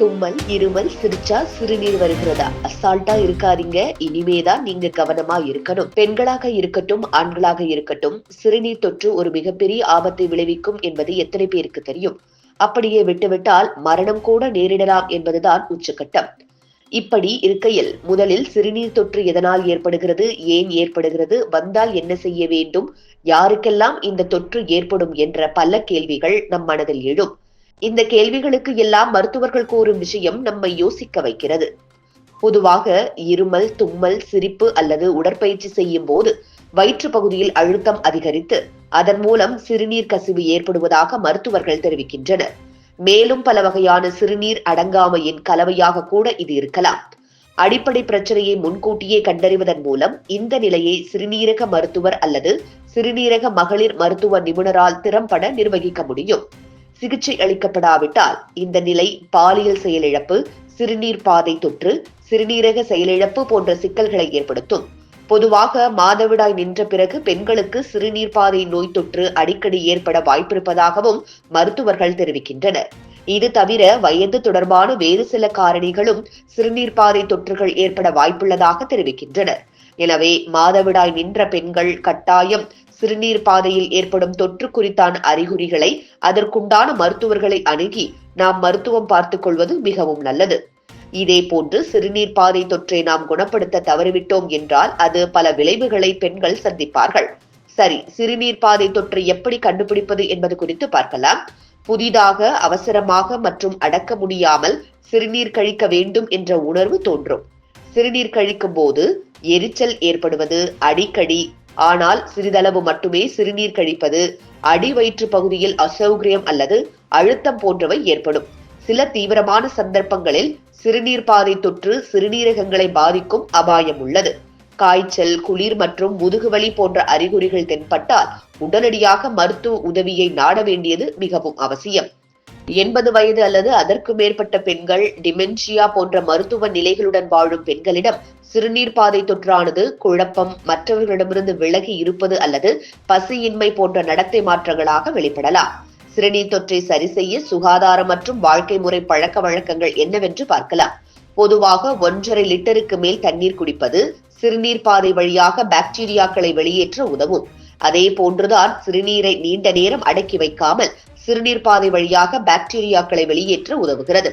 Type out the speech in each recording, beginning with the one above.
தும்மல் இருமல் சிரிச்சா சிறுநீர் வருகிறதா? அசால்ட்டா இருக்காதீங்க. இனிமேதான் நீங்க கவனமா இருக்கணும். பெண்களாக இருக்கட்டும் ஆண்களாக இருக்கட்டும் சிறுநீர் தொற்று ஒரு மிகப்பெரிய ஆபத்தை விளைவிக்கும் என்பது எத்தனை பேருக்கு தெரியும்? அப்படியே விட்டுவிட்டால் மரணம் கூட நேரிடலாம் என்பதுதான் உச்சக்கட்டம். இப்படி இருக்கையில் முதலில் சிறுநீர் தொற்று எதனால் ஏற்படுகிறது ஏன் ஏற்படுகிறது வந்தால் என்ன செய்ய வேண்டும் யாருக்கெல்லாம் இந்த தொற்று ஏற்படும் என்ற பல கேள்விகள் நம் மனதில் எழும். இந்த கேள்விகளுக்கு எல்லாம் மருத்துவர்கள் கூறும் விஷயம் நம்மை யோசிக்க வைக்கிறது. பொதுவாக இருமல் தும்மல் சிரிப்பு அல்லது உடற்பயிற்சி செய்யும் போது வயிற்று பகுதியில் அழுத்தம் அதிகரித்து அதன் மூலம் சிறுநீர் கசிவு ஏற்படுவதாக மருத்துவர்கள் தெரிவிக்கின்றனர். மேலும் பல வகையான சிறுநீர் அடங்காமையின் கலவையாக கூட இது இருக்கலாம். அடிப்படை பிரச்சனையை முன்கூட்டியே கண்டறிவதன் மூலம் இந்த நிலையை சிறுநீரக மருத்துவர் அல்லது சிறுநீரக மகளிர் மருத்துவ நிபுணரால் திறம்பட நிர்வகிக்க முடியும். சிகிச்சை அளிக்கப்படாவிட்டால் இந்த நிலை பாலியல் செயலிழப்பு சிறுநீர் பாதை தொற்று சிறுநீரக செயலிழப்பு போன்ற சிக்கல்களை ஏற்படுத்தும். பொதுவாக மாதவிடாய் நின்ற பிறகு பெண்களுக்கு சிறுநீர் பாதை நோய் தொற்று அடிக்கடி ஏற்பட வாய்ப்பிருப்பதாகவும் மருத்துவர்கள் தெரிவிக்கின்றனர். இது தவிர வயது தொடர்பான வேறு சில காரணிகளும் சிறுநீர் பாதை தொற்றுகள் ஏற்பட வாய்ப்புள்ளதாக தெரிவிக்கின்றனர். எனவே மாதவிடாய் நின்ற பெண்கள் கட்டாயம் சிறுநீர் பாதையில் ஏற்படும் தொற்று குறித்தான அறிகுறிகளை அதற்குண்டான மருத்துவர்களை அணுகி நாம் மருத்துவம் பார்த்துக் கொள்வது மிகவும் நல்லது. இதே போன்று சிறுநீர் பாதை தொற்றை நாம் குணப்படுத்த தவறிவிட்டோம் என்றால் அது பல விளைவுகளை பெண்கள் சந்திப்பார்கள். சரி சிறுநீர் பாதை தொற்றை எப்படி கண்டுபிடிப்பது என்பது குறித்து பார்க்கலாம். புதிதாக அவசரமாக மற்றும் அடக்க முடியாமல் சிறுநீர் கழிக்க வேண்டும் என்ற உணர்வு தோன்றும். சிறுநீர் கழிக்கும் போது எரிச்சல் ஏற்படுவது அடிக்கடி. ஆனால் சிறிதளவு மட்டுமே சிறுநீர் கழிப்பது. அடி வயிற்று பகுதியில் அசௌகரியம் அல்லது அழுத்தம் போன்றவை ஏற்படும். சில தீவிரமான சந்தர்ப்பங்களில் சிறுநீர் பாதை தொற்று சிறுநீரகங்களை பாதிக்கும் அபாயம் உள்ளது. காய்ச்சல் குளிர் மற்றும் முதுகுவலி போன்ற அறிகுறிகள் தென்பட்டால் உடனடியாக மருத்துவ உதவியை நாட வேண்டியது மிகவும் அவசியம். எண்பது வயது அல்லது அதற்கு மேற்பட்ட பெண்கள் டிமென்ஷியா போன்ற மருத்துவ நிலைகளுடன் வாழும் பெண்களிடம் சிறுநீர் பாதை தொற்றானது குழப்பம் மற்றவர்களிடமிருந்து விலகி இருப்பது அல்லது பசியின்மை போன்ற நடத்தை மாற்றங்களாக வெளிப்படலாம். சிறுநீர் தொற்றை சரி செய்ய சுகாதாரம் மற்றும் வாழ்க்கை முறை பழக்க வழக்கங்கள் என்னவென்று பார்க்கலாம். பொதுவாக ஒன்றரை லிட்டருக்கு மேல் தண்ணீர் குடிப்பது சிறுநீர் பாதை வழியாக பாக்டீரியாக்களை வெளியேற்ற உதவும். அதே போன்றுதான் சிறுநீரை நீண்ட நேரம் அடக்கி வைக்காமல் சிறுநீர் பாதை வழியாக பாக்டீரியாக்களை வெளியேற்ற உதவுகிறது.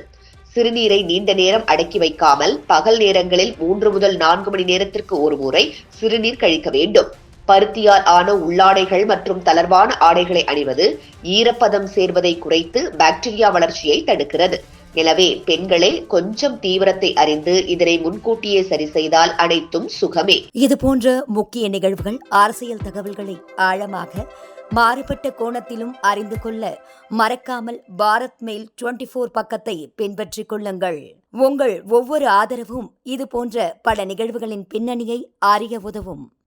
சிறுநீரை நீண்ட நேரம் அடக்கி வைக்காமல் பகல் நேரங்களில் மூன்று முதல் நான்கு மணி நேரத்திற்கு ஒரு முறை சிறுநீர் கழிக்க வேண்டும். பருத்தியால் ஆன உள்ளாடைகள் மற்றும் தளர்வான ஆடைகளை அணிவது ஈரப்பதம் சேர்வதை குறைத்து பாக்டீரியா வளர்ச்சியை தடுக்கிறது. எனவே பெண்களே கொஞ்சம் தீவிரத்தை அறிந்து இதனை முன்கூட்டியே சரி செய்தால் அனைத்தும் சுகமே. இது போன்ற முக்கிய நிகழ்வுகள் அரசியல் தகவல்களை ஆழமாக மாறுபட்ட கோணத்திலும் அறிந்து கொள்ள மறக்காமல் பாரத் மெயில் டுவெண்டி ஃபோர் பக்கத்தை பின்பற்றிக் கொள்ளுங்கள். உங்கள் ஒவ்வொரு ஆதரவும் இது போன்ற பல நிகழ்வுகளின் பின்னணியை அறிய உதவும்.